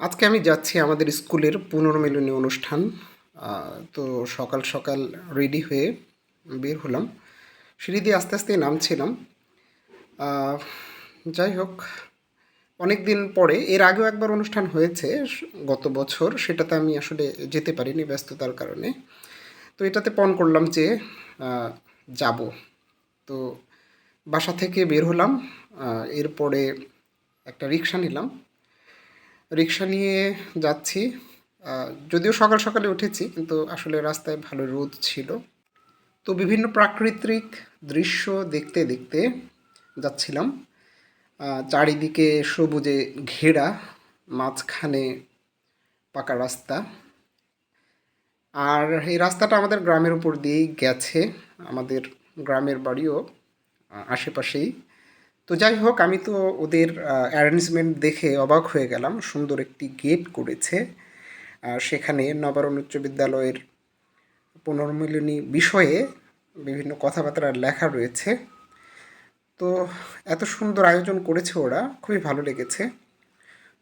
আজকে আমি যাচ্ছি আমাদের স্কুলের পুনর্মিলনী অনুষ্ঠান তো সকাল সকাল রেডি হয়ে বের হলাম। সিঁড়ি দিয়ে আস্তে আস্তে নামছিলাম। যাই হোক অনেক দিন পরে, এর আগেও একবার অনুষ্ঠান হয়েছে, গত বছর, সেটাতে আমি আসলে যেতে পারিনি ব্যস্ততার কারণে। তো এটাতে পণ করলাম যে যাব। তো বাসা থেকে বের হলাম এরপরে একটা রিক্সা নিলাম। রিক্সা নিয়ে যাচ্ছি। যদিও সকাল সকালে উঠেছি, কিন্তু আসলে রাস্তায় ভালো রোদ ছিল। তো বিভিন্ন প্রাকৃতিক দৃশ্য দেখতে দেখতে যাচ্ছিলাম। চারিদিকে সবুজে ঘেরা, মাঝখানে পাকা রাস্তা। আর এই রাস্তাটা আমাদের গ্রামের উপর দিয়েই গেছে। আমাদের গ্রামের বাড়িও আশেপাশেই। তো যাই হোক, আমি তো ওদের অ্যারেঞ্জমেন্ট দেখে অবাক হয়ে গেলাম। সুন্দর একটি গেট করেছে। সেখানে নবারণ উচ্চ বিদ্যালয়ের পুনর্মিলনী বিষয়ে বিভিন্ন কথাবার্তার লেখা রয়েছে। তো এত সুন্দর আয়োজন করেছে ওরা, খুবই ভালো লেগেছে।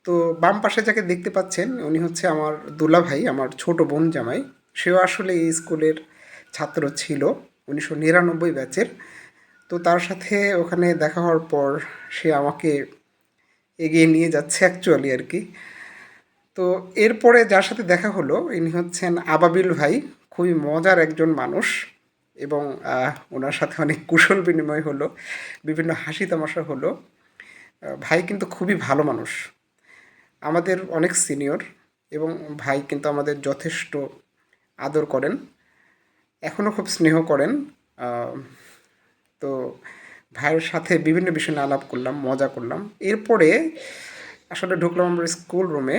তো বাম পাশে যাকে দেখতে পাচ্ছেন, উনি হচ্ছে আমার দুলা ভাই আমার ছোট বোন জামাই। সেও আসলে এই স্কুলের ছাত্র ছিল, উনিশশো নিরানব্বই ব্যাচের। তো তার সাথে ওখানে দেখা হওয়ার পর সে আমাকে এগিয়ে নিয়ে যাচ্ছে অ্যাকচুয়ালি আর কি। তো এরপরে যার সাথে দেখা হলো, ইনি হচ্ছেন আবাবিল ভাই, খুবই মজার একজন মানুষ এবং ওনার সাথে অনেক কুশল বিনিময় হলো, বিভিন্ন হাসি তামাশা হলো। ভাই কিন্তু খুবই ভালো মানুষ, আমাদের অনেক সিনিয়র এবং ভাই কিন্তু আমাদের যথেষ্ট আদর করেন, এখনও খুব স্নেহ করেন। তো ভাইয়ের সাথে বিভিন্ন বিষয় নিয়ে আলাপ করলাম, মজা করলাম। এরপরে আসলে ঢুকলাম আমরা স্কুল রুমে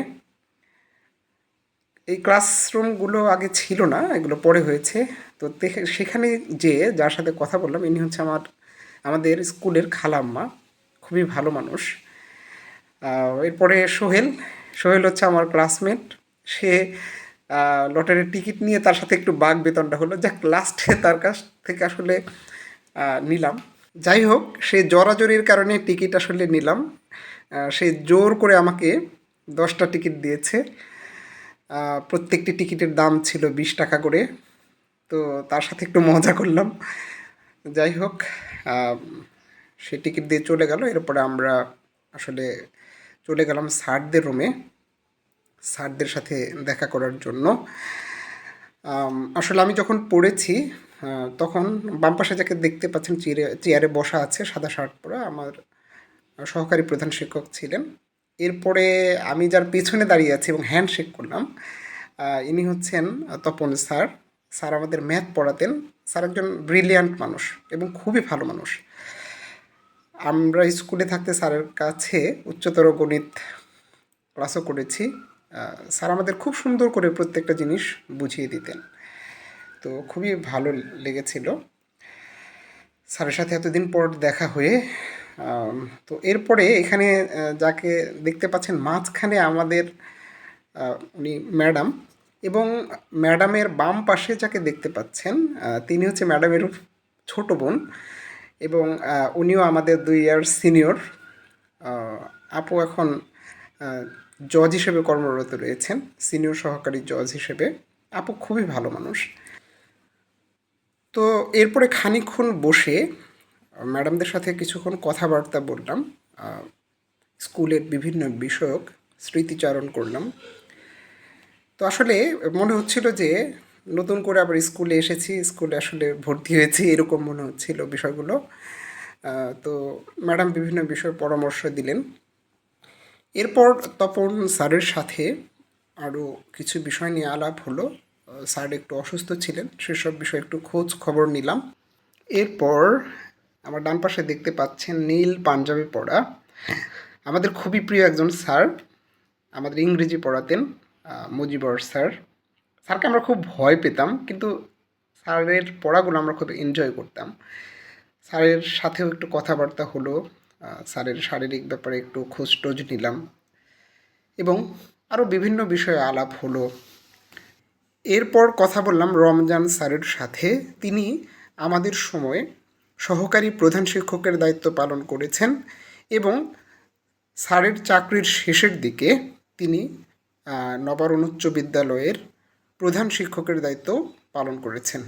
এই ক্লাসরুমগুলো আগে ছিল না, এগুলো পরে হয়েছে। তো সেখানে যে যার সাথে কথা বললাম, ইনি হচ্ছে আমার, আমাদের স্কুলের খালাম্মা, খুবই ভালো মানুষ। এরপরে সোহেল সোহেল হচ্ছে আমার ক্লাসমেট সে লটারির টিকিট নিয়ে তার সাথে একটু বাঘ বেতনটা হলো। যাক লাস্টে তার কাছ থেকে আসলে নিলাম। যাই হোক সে জোরাজোরির কারণে টিকিট আসলে নিলাম। সে জোর করে আমাকে দশটা টিকিট দিয়েছে। প্রত্যেকটি টিকিটের দাম ছিল বিশ টাকা করে। তো তার সাথে একটু মজা করলাম। যাই হোক সে টিকিট দিয়ে চলে গেল। এরপরে আমরা আসলে চলে গেলাম স্যারদের রুমে স্যারদের সাথে দেখা করার জন্য। আসলে আমি যখন পড়েছি তখন বাম পাশে যাকে দেখতে পাচ্ছেন, চেয়ারে চেয়ারে বসা আছে, সাদা শার্ট পরা, আমার সহকারী প্রধান শিক্ষক ছিলেন। এরপরে আমি যার পেছনে দাঁড়িয়ে আছি এবং হ্যান্ড হ্যান্ডশেক করলাম ইনি হচ্ছেন তপন স্যার। স্যার আমাদের ম্যাথ পড়াতেন। স্যার একজন ব্রিলিয়ান্ট মানুষ এবং খুবই ভালো মানুষ। আমরা স্কুলে থাকতে স্যারের কাছে উচ্চতর গণিত ক্লাসও করেছি। স্যার আমাদের খুব সুন্দর করে প্রত্যেকটা জিনিস বুঝিয়ে দিতেন। তো খুবই ভালো লেগেছিল। স্যারের সাথে এতদিন পর দেখা হয়ে তো এরপরে এখানে যাকে দেখতে পাচ্ছেন মাঝখানে আমাদের উনি ম্যাডাম এবং ম্যাডামের বাম পাশে যাকে দেখতে পাচ্ছেন তিনি হচ্ছে ম্যাডামের ছোট বোন এবং উনিও আমাদের দুই ইয়ার সিনিয়র। আপু এখন জজ হিসেবে কর্মরত রয়েছেন, সিনিয়র সহকারী জজ হিসেবে। আপু খুবই ভালো মানুষ। তো এরপরে খানিক্ষণ বসে ম্যাডামদের সাথে কিছুক্ষণ কথাবার্তা বললাম স্কুলের বিভিন্ন বিষয়ক স্মৃতিচারণ করলাম। তো আসলে মনে হচ্ছিল যে নতুন করে আবার স্কুলে এসেছি, স্কুলে আসলে ভর্তি হয়েছি, এরকম মনে হচ্ছিল বিষয়গুলো। তো ম্যাডাম বিভিন্ন বিষয়ে পরামর্শ দিলেন। এরপর তপন স্যারের সাথে আরও কিছু বিষয় নিয়ে আলাপ হলো। স্যার একটু অসুস্থ ছিলেন, সেসব বিষয়ে একটু খোঁজ খবর নিলাম। এরপর আমার ডান পাশে দেখতে পাচ্ছেন নীল পাঞ্জাবি পড়া আমাদের খুবই প্রিয় একজন স্যার, আমাদের ইংরেজি পড়াতেন মুজিবর স্যার। স্যারকে আমরা খুব ভয় পেতাম, কিন্তু স্যারের পড়াগুলো আমরা খুব এনজয় করতাম। স্যারের সাথেও একটু কথাবার্তা হলো স্যারের শারীরিক ব্যাপারে একটু খোঁজ টোজ নিলাম। এবং আরও বিভিন্ন বিষয়ে আলাপ হলো। এরপর কথা বললাম রমজান স্যারের সাথে। তিনি আমাদের সময়ে সহকারী প্রধান শিক্ষকের দায়িত্ব পালন করেছেন এবং স্যারের চাকরির শেষের দিকে তিনি নবারণ উচ্চ বিদ্যালয়ের প্রধান শিক্ষকের দায়িত্ব পালন করেছেন।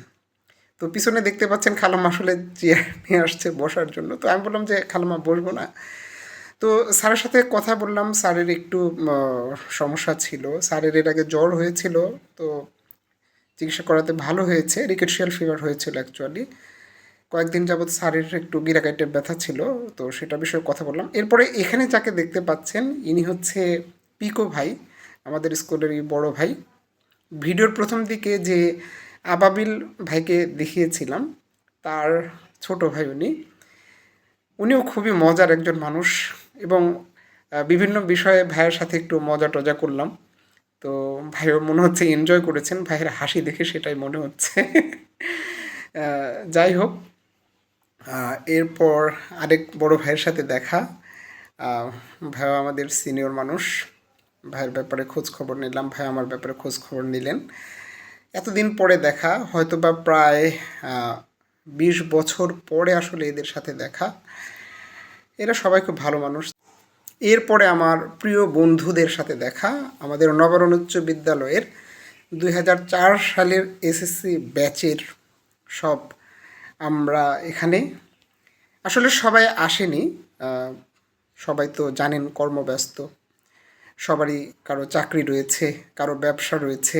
তো পিছনে দেখতে পাচ্ছেন খালাম আসলে চেয়ার নিয়ে আসছে বসার জন্য। তো আমি বললাম যে, খালাম্মা, বসবো না। তো স্যারের সাথে কথা বললাম। স্যারের একটু সমস্যা ছিল। স্যারের এর আগে জ্বর হয়েছিল। তো চিকিৎসা করাতে ভালো হয়েছে। রিকেটশিয়াল ফিভার হয়েছিল অ্যাকচুয়ালি কয়েকদিন যাবৎ স্যারের একটু গিরাকাইটের ব্যথা ছিল, তো সেটা বিষয়ে কথা বললাম। এরপরে এখানে যাকে দেখতে পাচ্ছেন, ইনি হচ্ছে পিকো ভাই, আমাদের স্কুলেরই বড় ভাই। ভিডিওর প্রথম দিকে যে আবাবিল ভাইকে দেখিয়েছিলাম, তার ছোট ভাই উনি। উনিও খুবই মজার একজন মানুষ এবং বিভিন্ন বিষয়ে ভাইয়ের সাথে একটু মজা টজা করলাম। তো ভাইও মনে হচ্ছে এনজয় করেছেন। ভাইয়ের হাসি দেখে সেটাই মনে হচ্ছে। যাই হোক এরপর আরেক বড় ভাইয়ের সাথে দেখা। ভাইও আমাদের সিনিয়র মানুষ। ভাইয়ের ব্যাপারে খোঁজ খবর নিলাম। ভাই আমার ব্যাপারে খোঁজ খবর নিলেন। এতদিন পরে দেখা হয়তো বা প্রায় বিশ বছর পরে আসলে এদের সাথে দেখা। এরা সবাই খুব ভালো মানুষ। এরপরে আমার প্রিয় বন্ধুদের সাথে দেখা, আমাদের নবরণ উচ্চ বিদ্যালয়ের দুই হাজার চার সালের এসএসসি ব্যাচের সব আমরা এখানে। আসলে সবাই আসেনি সবাই তো জানেন কর্মব্যস্ত, সবারই কারও চাকরি রয়েছে, কারও ব্যবসা রয়েছে,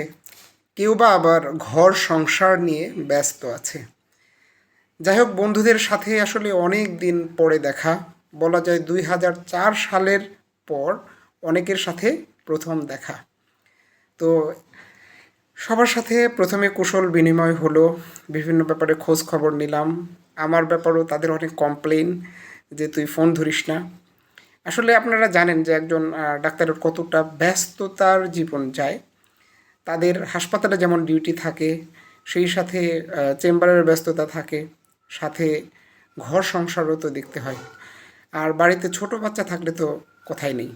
কেউ বা আবার ঘর সংসার নিয়ে ব্যস্ত আছে। যাই হোক, বন্ধুদের সাথে আসলে অনেক দিন পরে দেখা। বলা যায় দুই হাজার চার সালের পর অনেকের সাথে প্রথম দেখা। তো সবার সাথে প্রথমে কুশল বিনিময় হলো, বিভিন্ন ব্যাপারে খোঁজ খবর নিলাম। আমার ব্যাপারেও তাদের অনেক কমপ্লেন যে তুই ফোন ধরিস না। আসলে আপনারা জানেন যে একজন ডাক্তারের কতটা ব্যস্ততার জীবন যায়। তাদের হাসপাতালে যেমন ডিউটি থাকে, সেই সাথে চেম্বারের ব্যস্ততা থাকে, সাথে ঘর সংসারও তো দেখতে হয়। আর বাড়িতে ছোট বাচ্চা থাকলে তো কথাই নেই।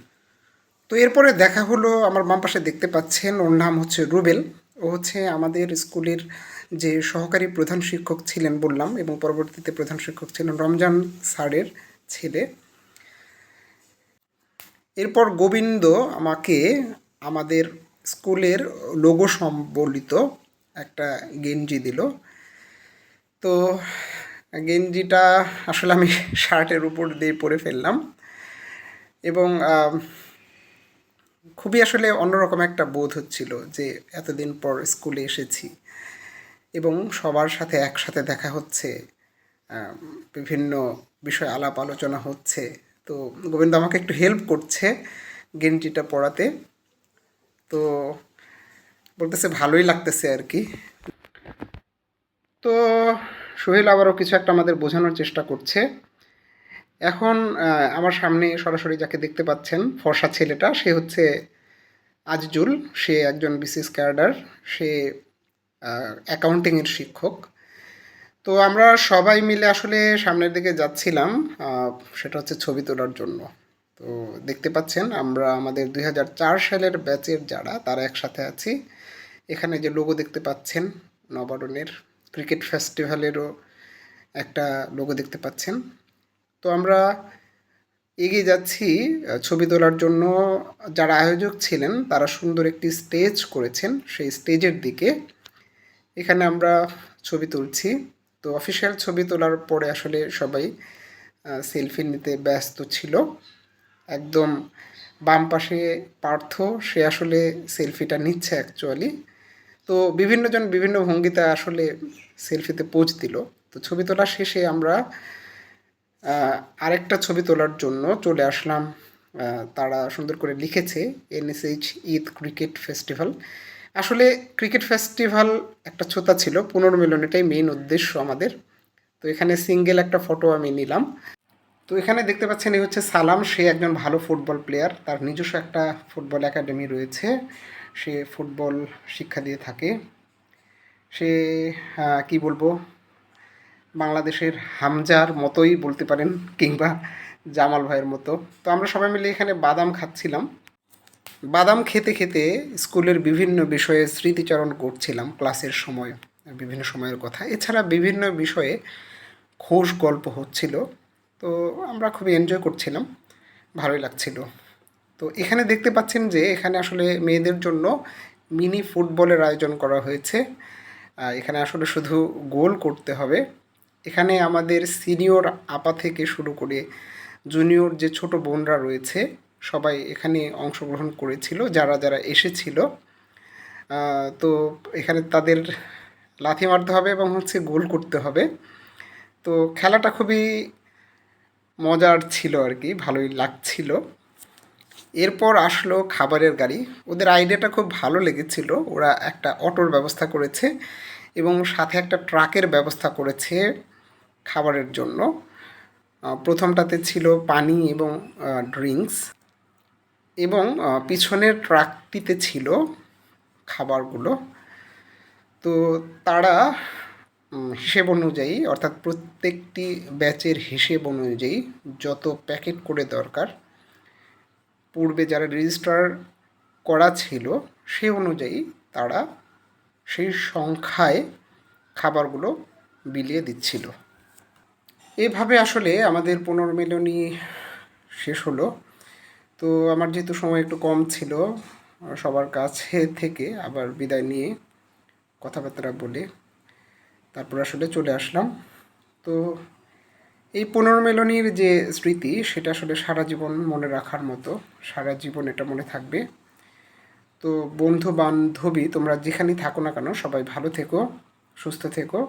তো এরপরে দেখা হলো, আমার বাম পাশে দেখতে পাচ্ছেন, ওর নাম হচ্ছে রুবেল। ও হচ্ছে আমাদের স্কুলের যে সহকারী প্রধান শিক্ষক ছিলেন বললাম, এবং পরবর্তীতে প্রধান শিক্ষক ছিলেন রমজান স্যারের ছেলে। এরপর গোবিন্দ আমাকে আমাদের স্কুলের লোগো সম্বলিত একটা গেঞ্জি দিল। তো গেঞ্জিটা আসলে আমি শার্টের উপর দিয়ে পরে ফেললাম। এবং খুবই আসলে অন্যরকম একটা বোধ হচ্ছিল যে এতদিন পর স্কুলে এসেছি এবং সবার সাথে একসাথে দেখা হচ্ছে বিভিন্ন বিষয় আলাপ আলোচনা হচ্ছে। তো গোবিন্দ আমাকে একটু হেল্প করছে গেঞ্জিটা পরাতে। তো বলতেছে ভালোই লাগতেছে আর কি। তো সোহেল আবারও কিছু একটা আমাদের বোঝানোর চেষ্টা করছে। এখন আমার সামনে সরাসরি যাকে দেখতে পাচ্ছেন, ফর্সা ছেলেটা, সে হচ্ছে আজজুল। সে একজন বিসিএস ক্যাডার, সে অ্যাকাউন্টিংয়ের শিক্ষক। তো আমরা সবাই মিলে আসলে সামনের দিকে যাচ্ছিলাম সেটা হচ্ছে ছবি তোলার জন্য। তো দেখতে পাচ্ছেন, আমরা আমাদের দুই হাজার চার সালের ব্যাচের যারা, তারা একসাথে আছি। এখানে যে লোগো দেখতে পাচ্ছেন, নবারণের। ক্রিকেট ফেস্টিভ্যালেরও একটা লোগো দেখতে পাচ্ছেন। তো আমরা এগিয়ে যাচ্ছি ছবি তোলার জন্য। যারা আয়োজক ছিলেন, তারা সুন্দর একটি স্টেজ করেছেন, সেই স্টেজের দিকে। এখানে আমরা ছবি তুলছি। তো অফিসিয়াল ছবি তোলার পরে আসলে সবাই সেলফি নিতে ব্যস্ত ছিল। একদম বাম পাশে পার্থ, সে আসলে সেলফিটা নিচ্ছে অ্যাকচুয়ালি তো বিভিন্নজন বিভিন্ন ভঙ্গিতে আসলে সেলফিতে পোজ দিল। তো ছবি তোলা শেষে আমরা আরেকটা ছবি তোলার জন্য চলে আসলাম। তারা সুন্দর করে লিখেছে, এনএসএইচ ঈদ ক্রিকেট ফেস্টিভ্যাল আসলে ক্রিকেট ফেস্টিভ্যাল একটা ছোতা ছিল পুনর্মিলন এটাই মেইন উদ্দেশ্য আমাদের। তো এখানে সিঙ্গেল একটা ফটো আমি নিলাম। তো এখানে দেখতে পাচ্ছেন, এই হচ্ছে সালাম। সে একজন ভালো ফুটবল প্লেয়ার তার নিজস্ব একটা ফুটবল একাডেমি রয়েছে। সে ফুটবল শিক্ষা দিয়ে থাকে। সে কি বলব? বাংলাদেশের হামজার মতোই বলতে পারেন কিংবা জামাল ভাইয়ের মতো। তো আমরা সবাই মিলে এখানে বাদাম খাচ্ছিলাম। বাদাম খেতে খেতে স্কুলের বিভিন্ন বিষয়ে স্মৃতিচারণ করছিলাম ক্লাসের সময়, বিভিন্ন সময়ের কথা। এছাড়া বিভিন্ন বিষয়ে খোশ গল্প হচ্ছিল। তো আমরা খুবই এনজয় করছিলাম। ভালোই লাগছিল। তো এখানে দেখতে পাচ্ছেন যে এখানে আসলে মেয়েদের জন্য মিনি ফুটবলের আয়োজন করা হয়েছে। এখানে আসলে শুধু গোল করতে হবে। এখানে আমাদের সিনিয়র আপা থেকে শুরু করে জুনিয়র যে ছোট বোনরা রয়েছে, সবাই এখানে অংশগ্রহণ করেছিল, যারা যারা এসেছিল। তো এখানে তাদের লাথি মারতে হবে এবং হচ্ছে গোল করতে হবে। তো খেলাটা খুবই মজার ছিল আর কি, ভালোই লাগছিল। এরপর আসলো খাবারের গাড়ি। ওদের আইডিয়াটা খুব ভালো লেগেছিল। ওরা একটা অটোর ব্যবস্থা করেছে এবং সাথে একটা ট্রাকের ব্যবস্থা করেছে খাবারের জন্য। প্রথমটাতে ছিল পানি এবং ড্রিঙ্কস এবং পিছনের ট্রাকটিতে ছিল খাবারগুলো। তো তারা হিসেব অনুযায়ী, অর্থাৎ প্রত্যেকটি ব্যাচের হিসেব অনুযায়ী যত প্যাকেট করে দরকার পূর্বে যারা রেজিস্টার করা ছিল, সে অনুযায়ী তারা সেই সংখ্যায় খাবারগুলো বিলিয়ে দিচ্ছিল। এভাবে আসলে আমাদের পুনর্মিলনী শেষ হলো। তো আমার যেহেতু সময় একটু কম ছিল, সবার কাছে থেকে আবার বিদায় নিয়ে কথাবার্তা বলে তারপর আসলে চলে আসলাম। তো এই পুনর্মিলনীর যে স্মৃতি, সেটা আসলে সারা জীবন মনে রাখার মতো, সারা জীবন এটা মনে থাকবে। তো বন্ধু বান্ধবী তোমরা যেখানেই থাকো না কেন, সবাই ভালো থেকো, সুস্থ থেকো।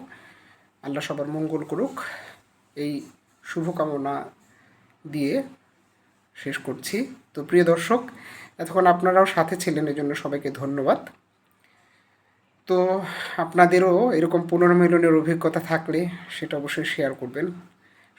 আল্লাহ সবার মঙ্গল করুক। এই শুভকামনা দিয়ে শেষ করছি। তো প্রিয় দর্শক, এতক্ষণ আপনারাও সাথে ছিলেন, এজন্য সবাইকে ধন্যবাদ। তো আপনাদেরও এরকম পুনর্মিলনের অভিজ্ঞতা থাকলে, সেটা অবশ্যই শেয়ার করবেন।